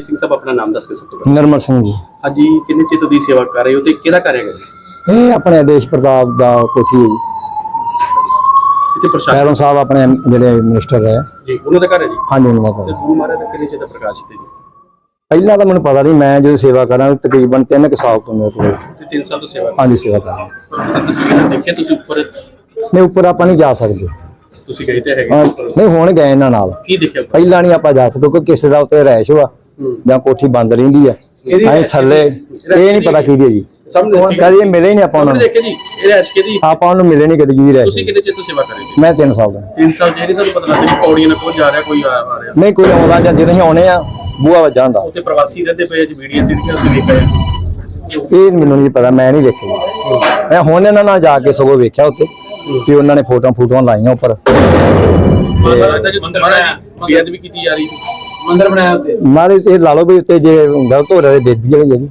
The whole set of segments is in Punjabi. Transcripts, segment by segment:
ਸਿੰਘ ਸਾਹਿਬ ਆਪਣਾ ਨਾਮ ਦੱਸ ਕੇ ਸਭ ਤੋਂ ਪਹਿਲਾਂ ਨਰਮਲ ਸਿੰਘ ਜੀ। ਹਾਂਜੀ ਕਿੰਨੇ ਚਿਰ ਤੋਂ ਤੁਸੀਂ ਸੇਵਾ ਕਰ ਰਹੇ ਹੋ ਤੇ ਕਿਹਦਾ ਕਰ ਰਹੇ ਹੋ? ਇਹ ਆਪਣੇ ਦੇਸ਼ ਪ੍ਰਤਾਪ ਦਾ ਕੋਠੀ ਹੈ ਜੀ। ਇੱਥੇ ਪ੍ਰਸ਼ਾਸਨ ਸਾਹਿਬ ਆਪਣੇ ਜਿਹੜੇ ਮਿਨਿਸਟਰ ਹੈ। ਜੀ ਉਹਨਾਂ ਦਾ ਘਰ ਹੈ ਜੀ? ਹਾਂਜੀ ਉਹਨਾਂ ਦਾ ਤੇ ਘਰ। ਗੁਰੂ ਮਹਾਰਾਜ ਦਾ ਕਿੰਨੇ ਚਿਰ ਦਾ ਪ੍ਰਕਾਸ਼ ਤੇ ਜੀ? ਪਹਿਲਾਂ ਤਾਂ ਮੈਨੂੰ ਪਤਾ ਨਹੀਂ ਮੈਂ ਜਦੋਂ ਸੇਵਾ ਕਰਾਂ ਤਕਰੀਬਨ 3 ਕੁ ਸਾਲ ਤੋਂ ਮੇਰੇ ਕੋਲ। ਤੇ 3 ਸਾਲ ਤੋਂ ਸੇਵਾ ਹਾਂਜੀ ਸੇਵਾ ਕਰਾਂ। ਤੁਸੀਂ ਦੇਖਿਆ? ਤੁਸੀਂ ਉੱਪਰ ਨਹੀਂ ਉੱਪਰ ਆਪਾਂ ਨਹੀਂ ਜਾ ਸਕਦੇ। ਤੁਸੀਂ ਗਏ ਤੇ ਹੈਗੇ। ਨਹੀਂ ਹੁਣ ਗਏ ਇਹਨਾਂ ਨਾਲ। ਕੀ ਦੇਖਿਆ? ਪਹਿਲਾਂ ਨਹੀਂ ਆਪਾਂ ਜਾ ਸਕਦੇ ਕਿਉਂਕਿ ਕਿਸੇ ਦਾ ਉੱਤੇ ਰਹਿਸ਼ ਵਾ। ਹੂੰ। ਜਾਂ ਕੋਠੀ ਬੰਦ ਰਹਿੰਦੀ ਆ। ਐਂ ਥੱਲੇ ਇਹ ਨਹੀਂ ਪਤਾ ਕਿਹਦੀ ਹੈ ਜੀ। ਕਦੀ ਮਿਲੇ ਹੀ ਨਹੀਂ ਆਪਾਂ ਉਹਨਾਂ ਨੂੰ। ਜੀ ਇਹ ਆਪਾਂ ਉਹਨੂੰ ਮਿਲੇ ਨਹੀਂ ਕਦੀ ਕਿਹਦੀ ਤੁਸੀਂ ਰਹਿਸ਼ ਕਿੰਨੇ ਚਿਰ ਤੋਂ ਸੇਵਾ ਕਰ ਰਹੇ ਜੀ ਮੈਂ 3 ਸਾਲ ਦਾ 3 ਸਾਲ ਜਿਹੜੀ ਤੁਹਾਨੂੰ ਪਤਾ ਲੱਗਦਾ ਕਿ ਪੌੜੀਆਂ ਨਾਲ ਕੋਈ ਜਾ ਰਿਹਾ ਕੋਈ ਆ ਰਿਹਾ। ਨਹੀਂ ਕੋਈ ਆਉਂਦਾ ਜਾਂ ਜਦੋਂ ਅਸੀਂ ਆਉਣੇ ਆ ਬੂਆ ਵੱਜਾ ਹੁੰਦਾ। ਉੱਥੇ ਪ੍ਰਵਾਸੀ ਰਹਿੰਦੇ ਪਏ ਜੀ ਵੀਡੀਓ ਸੀੜੀਆਂ ਅਸੀਂ ਵੇਖ ਆਏ ਇਹ ਮੈਨੂੰ ਨਹੀਂ ਪਤਾ ਮੈਂ ਨਹੀਂ ਵੇਖਿਆ ਜੀ। ਮੈਂ ਹੁਣ ਇਹਨਾਂ ਨਾਲ ਜਾ ਕੇ ਸਗੋਂ ਵੇਖਿਆ ਉੱਤੇ ਕਿ ਉਹਨਾਂ ਨੇ ਫੋਟੋਆਂ ਫੋਟੋਆਂ ਲਾਈਆਂ ਉੱਪਰ। ਮਹਾਰਾਜ ਦਾ ਜੋ ਮੰਦਰ ਬਣਾਇਆ ਬੇਅਦਬੀ ਕੀਤੀ ਜਾ ਰਹੀ। ਸੀ ਮੰਦਰ ਬਣਾਇਆ ਉੱਤੇ ਮਾਰੇ ਇਹ ਲਾ ਲਓ ਵੀ ਉੱਤੇ ਜੇ ਗਲਤ ਹੋ ਰਿਹਾ ਤੇ ਬੇਦਬੀ ਵਾਲੀ ਹੈ ਜੀ।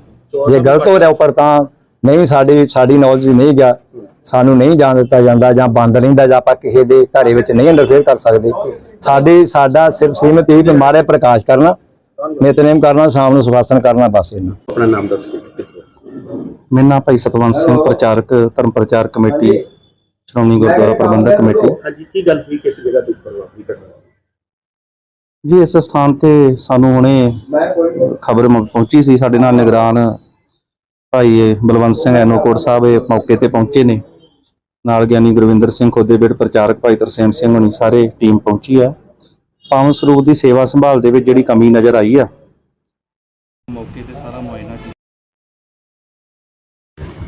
ਜੇ ਗਲਤ ਹੋ ਰਿਹਾ ਉੱਪਰ ਤਾਂ ਨਹੀਂ ਸਾਡੀ ਸਾਡੀ ਨੌਲੇਜ ਨਹੀਂ ਗਿਆ। ਸਾਨੂੰ ਨਹੀਂ ਜਾਣ ਦਿੱਤਾ ਜਾਂਦਾ ਜਾਂ ਬੰਦ ਰਹਿੰਦਾ ਜਾਂ ਆਪਾਂ ਕਿਸੇ ਦੇ ਘਰੇ ਵਿੱਚ ਨਹੀਂ ਇੰਟਰਫੇਅਰ ਕਰ ਸਕਦੇ। ਸਾਡੇ ਸਾਡਾ ਸਿਰਫ ਸੀਮਤ ਇਹ ਵੀ ਮਾਰੇ ਪ੍ਰਕਾਸ਼ ਕਰਨਾ ਨਿਤਨੇਮ ਕਰਨਾ ਸ਼ਾਮ ਨੂੰ ਸੁਭਾਸਨ ਕਰਨਾ ਬਸ ਇਹਨਾਂ ਆਪਣਾ ਨਾਮ ਦੱਸ ਮੇਰਾ ਨਾਮ ਭਾਈ ਸਤਵੰਤ ਸਿੰਘ ਪ੍ਰਚਾਰਕ ਧਰਮ ਪ੍ਰਚਾਰ ਕਮੇਟੀ ਸ਼੍ਰੋਮਣੀ ਗੁਰਦੁਆਰਾ ਪ੍ਰਬੰਧਕ ਕਮੇਟੀ। ਹਾਂਜੀ ਕੀ ਗੱਲ ਹੋਈ? ਕਿਸ ਜਗ੍ਹਾ ਤੇ ਉੱਪਰ ਵਾਪਰੀ ਘਟਨਾ? ਜੀ ਇਸ ਸਥਾਨ ਤੇ ਸਾਨੂੰ ਹੁਣੇ ਖਬਰ ਪਹੁੰਚੀ ਸੀ ਸਾਡੇ ਨਾਲ ਨਿਗਰਾਨ ਭਾਈ ਬਲਵੰਤ ਸਿੰਘ ਐਨੋਕੋਟ ਸਾਹਿਬ ਇਹ ਮੌਕੇ ਤੇ ਪਹੁੰਚੇ ਨੇ। ਨਾਲ ਗਿਆਨੀ ਗੁਰਵਿੰਦਰ ਸਿੰਘ ਖੋਦੇਬੇੜ ਪ੍ਰਚਾਰਕ ਭਾਈ ਤਰਸੇਮ ਸਿੰਘ ਹੁਣੀ ਸਾਰੇ ਟੀਮ ਪਹੁੰਚੀ ਆ। ਪਾਵਨ ਸਰੂਪ ਦੀ ਸੇਵਾ ਸੰਭਾਲ ਦੇ ਵਿੱਚ ਜਿਹੜੀ ਕਮੀ ਨਜ਼ਰ ਆਈ ਆ। ਮੌਕੇ ਤੇ ਸਾਰਾ ਮੁਆਇਨਾ ਕੀਤਾ।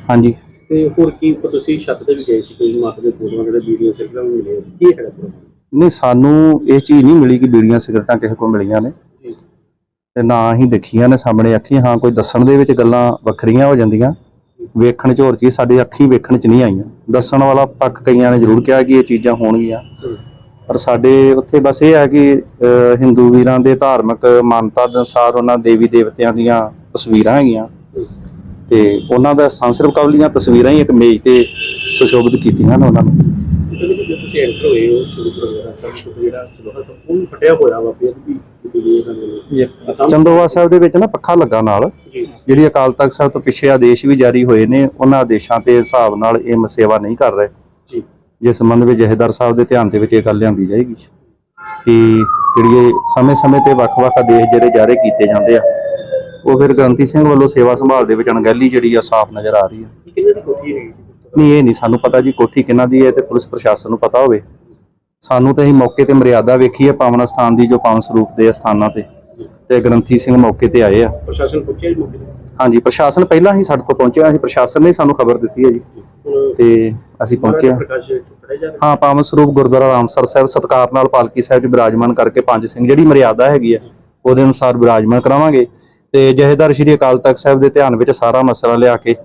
ਹਾਂਜੀ। ਤੇ ਹੋਰ ਕੀ ਤੁਸੀਂ ਛੱਤ ਤੇ ਵੀ ਗਏ ਸੀ ਕੋਈ ਮਾਤਾ ਦੇ ਫੋਟੋਆਂ ਦੇ ਵੀਡੀਓ ਸਿਰਫ ਮਿਲੇ ਕੀ ਹੈਗਾ ਪ੍ਰੋਬਲਮ ਨਹੀਂ, ਸਾਨੂੰ ਇਹ ਚੀਜ਼ ਨਹੀਂ ਮਿਲੀ ਕਿ ਬੀੜੀਆਂ, ਸਿਗਰਟਾਂ ਕਿਸੇ ਕੋਲ ਮਿਲੀਆਂ ਨੇ। ਤੇ ਨਾ ਹੀ ਦੇਖੀਆਂ ਨੇ ਸਾਹਮਣੇ ਅੱਖੀ ਹਾਂ, ਕੋਈ ਦੱਸਣ ਦੇ ਵਿੱਚ ਗੱਲਾਂ ਵੱਖਰੀਆਂ ਹੋ ਜਾਂਦੀਆਂ। ਵੇਖਣ ਚ ਹੋਰ ਚੀਜ਼, ਸਾਡੇ ਅੱਖੀ ਵੇਖਣ ਚ ਨਹੀਂ ਆਈਆਂ। ਦੱਸਣ ਵਾਲਾ ਪੱਖ ਕਈਆਂ ਨੇ ਜ਼ਰੂਰ ਕਿਹਾ ਕਿ ਇਹ ਚੀਜ਼ਾਂ ਹੋਣਗੀਆਂ। ਪਰ ਸਾਡੇ ਉੱਥੇ ਬਸ ਇਹ ਹੈ ਕਿ ਹਿੰਦੂ ਵੀਰਾਂ ਦੇ ਧਾਰਮਿਕ ਮਾਨਤਾ ਦੇ ਅਨੁਸਾਰ ਉਹਨਾਂ ਦੇਵੀ ਦੇਵਤਿਆਂ ਦੀਆਂ ਤਸਵੀਰਾਂ ਹੈਗੀਆਂ। ਤੇ ਉਹਨਾਂ ਦਾ ਸੰਸਰਵ ਕਵਲੀਆਂ ਤਸਵੀਰਾਂ ਹੀ ਇੱਕ ਮੇਜ਼ ਤੇ ਸੁਸ਼ੋਭਿਤ ਕੀਤੀਆਂ ਨੇ ਉਹਨਾਂ ਨੂੰ। ਜਦੋਂ ਵੀ ਤੁਸੀਂ ਐਂਟਰ ਹੋਏ ਹੋ ਸ਼ੁਰੂ ਪ੍ਰੋਗਰਾਮ ਸਭ ਤੋਂ ਜਿਹੜਾ ਚਲੋ ਸਭ ਉਹ ਫਟਿਆ ਹੋਇਆ ਵਾ ਬੇਅਦਬੀ ਕੀਤੀ ਗਈ ਇਹਨਾਂ ਦੇ ਅਸਾਮ ਚੰਦੋਵਾ ਸਾਹਿਬ ਦੇ ਵਿੱਚ ਨਾ ਪੱਖਾ ਲੱਗਾ ਨਾਲ। ਜਿਹੜੀ ਅਕਾਲ ਤਖਤ ਸਾਹਿਬ ਤੋਂ ਪਿੱਛੇ ਆਦੇਸ਼ ਵੀ ਜਾਰੀ ਹੋਏ ਨੇ ਉਹਨਾਂ ਆਦੇਸ਼ਾਂ ਤੇ ਹਿਸਾਬ ਨਾਲ ਇਹ ਮ- ਸੇਵਾ ਨਹੀਂ ਕਰ ਰਹੇ। ਜੀ। ਜਿਸ ਸੰਬੰਧ ਵਿੱਚ ਜਹੇਦਾਰ ਸਾਹਿਬ ਦੇ ਧਿਆਨ ਦੇ ਵਿੱਚ ਇਹ ਗੱਲ ਲਿਆਂਦੀ ਜਾਏਗੀ। ਕਿ ਜਿਹੜੀ ਸਮੇਂ-ਸਮੇਂ ਤੇ ਵੱਖ-ਵੱਖ ਆਦੇਸ਼ ਜਿਹੜੇ ਜਾਰੀ ਕੀਤੇ ਜਾਂਦੇ ਆ ਉਹ ਫਿਰ ਗ੍ਰੰਥੀ ਸਿੰਘ ਵੱਲੋਂ ਸੇਵਾ ਸੰਭਾਲ ਦੇ ਵਿੱਚ ਅਣਗਹਿਲੀ ਜਿਹੜੀ ਆ ਸਾਫ਼ ਨਜ਼ਰ ਆ ਰਹੀ ਆ। ਇਹ ਕਿੰਨੇ ਦੀ ਕੋਠੀ ਹੈਗੀ? ਨਹੀਂ ਇਹ ਨਹੀਂ। ਸਾਨੂੰ ਪਤਾ ਜੀ ਕੋਠੀ ਕਿਹਨਾਂ ਦੀ ਹੈ ਤੇ ਪੁਲਿਸ ਪ੍ਰਸ਼ਾਸਨ ਨੂੰ ਪਤਾ ਹੋਵੇ। ਸਾਨੂੰ ਤੇ ਅਸੀਂ ਮੌਕੇ ਤੇ ਮਰਿਆਦਾ ਵੇਖੀ ਹੈ ਪਾਵਨ ਸਥਾਨ ਦੀ ਜੋ ਪਾਵਨ ਸਰੂਪ ਦੇ ਸਥਾਨਾਂ ਤੇ। ਤੇ ਗ੍ਰੰਥੀ ਸਿੰਘ ਮੌਕੇ ਤੇ ਆਏ ਆ। ਪ੍ਰਸ਼ਾਸਨ ਪੁੱਛਿਆ ਜੀ ਮੌਕੇ ਤੇ? ਹਾਂਜੀ ਪ੍ਰਸ਼ਾਸਨ ਪਹਿਲਾਂ ਹੀ ਸਾਡੇ ਕੋਲ ਪਹੁੰਚਿਆ। ਸੀ ਪ੍ਰਸ਼ਾਸਨ ਨੇ ਸਾਨੂੰ ਖਬਰ ਦਿੱਤੀ ਹੈ ਜੀ। ਤੇ ਅਸੀਂ ਪਹੁੰਚੇ ਹਾਂ। ਪਾਵਨ ਸਰੂਪ ਗੁਰਦੁਆਰਾ ਰਾਮਸਰ ਸਾਹਿਬ ਸਤਕਾਰ ਨਾਲ ਪਾਲਕੀ ਸਾਹਿਬ 'ਚ ਬਿਰਾਜਮਾਨ ਕਰਕੇ ਪੰਜ ਸਿੰਘ ਜਿਹੜੀ ਮਰਿਆਦਾ ਹੈਗੀ ਹੈ ਉਹਦੇ ਅਨੁਸਾਰ ਬਿਰਾਜਮਾਨ ਕਰਾਵਾਂਗੇ। ਤੇ ਜਹੇਦਾਰ ਸ਼੍ਰੀ ਅਕਾਲ ਤਖਤ ਸਾਹਿਬ ਦੇ ਧਿਆਨ ਵਿੱਚ ਸਾਰਾ ਮਸਲਾ ਲਿਆ ਕੇ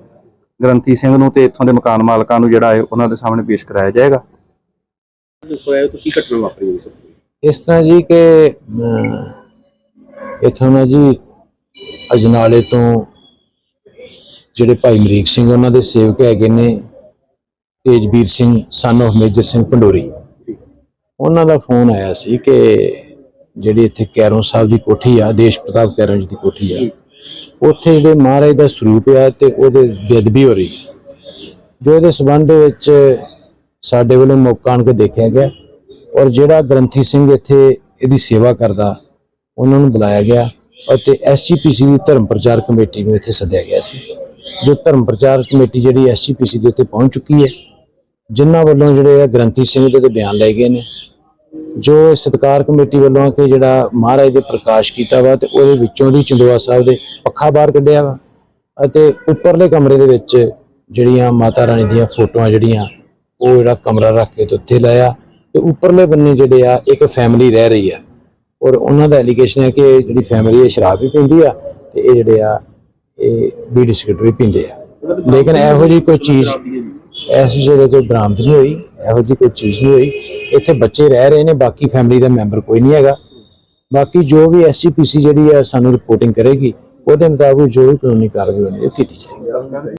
ਗ੍ਰੰਥੀ ਸਿੰਘ ਨੂੰ ਤੇ ਇੱਥੋਂ ਦੇ ਮਕਾਨ ਮਾਲਕਾਂ ਨੂੰ ਜਿਹੜਾ ਹੈ ਉਹਨਾਂ ਦੇ ਸਾਹਮਣੇ ਪੇਸ਼ ਕਰਾਇਆ ਜਾਏਗਾ। ਘਟਨਾ ਵਾਪਰੀ ਹੋਈ ਇਸ ਤਰ੍ਹਾਂ ਜੀ ਕਿ ਇੱਥੋਂ ਨਾ ਜੀ ਅਜਨਾਲੇ ਤੋਂ ਜਿਹੜੇ ਭਾਈ ਮਰੀਕ ਸਿੰਘ ਉਹਨਾਂ ਦੇ ਸੇਵਕ ਹੈਗੇ ਨੇ ਤੇਜਵੀਰ ਸਿੰਘ ਸਨ of ਮੇਜਰ ਸਿੰਘ ਪੰਡੋਰੀ। ਉਹਨਾਂ ਦਾ ਫੋਨ ਆਇਆ ਸੀ ਕਿ ਜਿਹੜੀ ਇੱਥੇ ਕੈਰੋਂ ਸਾਹਿਬ ਦੀ ਕੋਠੀ ਆ ਦੇਸ਼ ਪ੍ਰਤਾਪ ਕੈਰੋਂ ਜੀ ਦੀ ਕੋਠੀ ਆ। ਉੱਥੇ ਜਿਹੜੇ ਮਹਾਰਾਜ ਦਾ ਸਰੂਪ ਆ ਤੇ ਉਹਦੇ ਬੇਅਦਬੀ ਹੋ ਰਹੀ ਹੈ। ਜੋ ਇਹਦੇ ਸਬੰਧ ਵਿੱਚ ਸਾਡੇ ਵੱਲੋਂ ਮੌਕਾ ਆਣ ਕੇ ਦੇਖਿਆ ਗਿਆ ਔਰ ਜਿਹੜਾ ਗ੍ਰੰਥੀ ਸਿੰਘ ਇੱਥੇ ਇਹਦੀ ਸੇਵਾ ਕਰਦਾ, ਉਹਨਾਂ ਨੂੰ ਬੁਲਾਇਆ ਗਿਆ ਅਤੇ ਐਸਜੀਪੀਸੀ ਦੀ ਧਰਮ ਪ੍ਰਚਾਰ ਕਮੇਟੀ ਨੂੰ ਇੱਥੇ ਸੱਦਿਆ ਗਿਆ ਸੀ। ਜੋ ਧਰਮ ਪ੍ਰਚਾਰ ਕਮੇਟੀ ਜਿਹੜੀ ਐਸਜੀਪੀਸੀ ਦੇ ਉੱਤੇ ਪਹੁੰਚ ਚੁੱਕੀ ਹੈ, ਜਿਨ੍ਹਾਂ ਵੱਲੋਂ ਜਿਹੜੇ ਆ ਗ੍ਰੰਥੀ ਸਿੰਘ ਦੇ ਬਿਆਨ ਲਏ ਗਏ ਨੇ। ਜੋ ਇਹ ਸਤਕਾਰ ਕਮੇਟੀ ਵੱਲੋਂ ਕਿ ਜਿਹੜਾ ਮਹਾਰਾਜ ਦੇ ਪ੍ਰਕਾਸ਼ ਕੀਤਾ ਵਾ ਤੇ ਉਹਦੇ ਵਿੱਚੋਂ ਦੀ ਚੰਦੋਆ ਸਾਹਿਬ ਦੇ ਪੱਖਾ ਬਾਹਰ ਕੱਢਿਆ ਵਾ ਅਤੇ ਉੱਪਰਲੇ ਕਮਰੇ ਦੇ ਵਿੱਚ ਜਿਹੜੀਆਂ ਮਾਤਾ ਰਾਣੀ ਦੀਆਂ ਫੋਟੋਆਂ ਜਿਹੜੀਆਂ, ਉਹ ਜਿਹੜਾ ਕਮਰਾ ਰੱਖ ਕੇ ਤੇ ਉੱਥੇ ਲਾਇਆ ਤੇ ਉੱਪਰਲੇ ਬੰਨੇ ਜਿਹੜੇ ਆ, ਇੱਕ ਫੈਮਿਲੀ ਰਹਿ ਰਹੀ ਆ। ਔਰ ਉਹਨਾਂ ਦਾ ਐਲੀਗੇਸ਼ਨ ਹੈ ਕਿ ਜਿਹੜੀ ਫੈਮਿਲੀ ਇਹ ਸ਼ਰਾਬ ਵੀ ਪੀਂਦੀ ਆ ਤੇ ਇਹ ਜਿਹੜੇ ਆ, ਇਹ ਬੀੜੀ ਸਿਗਰਟ ਵੀ ਪੀਂਦੇ ਆ। ਲੇਕਿਨ ਇਹੋ ਜਿਹੀ ਕੋਈ ਚੀਜ਼ ਐਸੀ ਜਗ੍ਹਾ ਕੋਈ ਬਰਾਮਦ ਨਹੀਂ ਹੋਈ। ਇਹੋ ਜਿਹੀ ਕੋਈ ਚੀਜ਼ ਨਹੀਂ ਹੋਈ। ਇੱਥੇ ਬੱਚੇ ਰਹਿ ਰਹੇ ਨੇ, ਬਾਕੀ ਫੈਮਿਲੀ ਦਾ ਮੈਂਬਰ ਕੋਈ ਨਹੀਂ ਹੈਗਾ। ਬਾਕੀ ਜੋ ਵੀ ਐਸਜੀਪੀਸੀ ਜਿਹੜੀ ਆ ਸਾਨੂੰ ਰਿਪੋਰਟਿੰਗ ਕਰੇਗੀ, ਉਹਦੇ ਮੁਤਾਬਕ ਜੋ ਵੀ ਕਾਨੂੰਨੀ ਕਾਰਵਾਈ ਹੋਣੀ ਉਹ ਕੀਤੀ ਜਾਏਗੀ।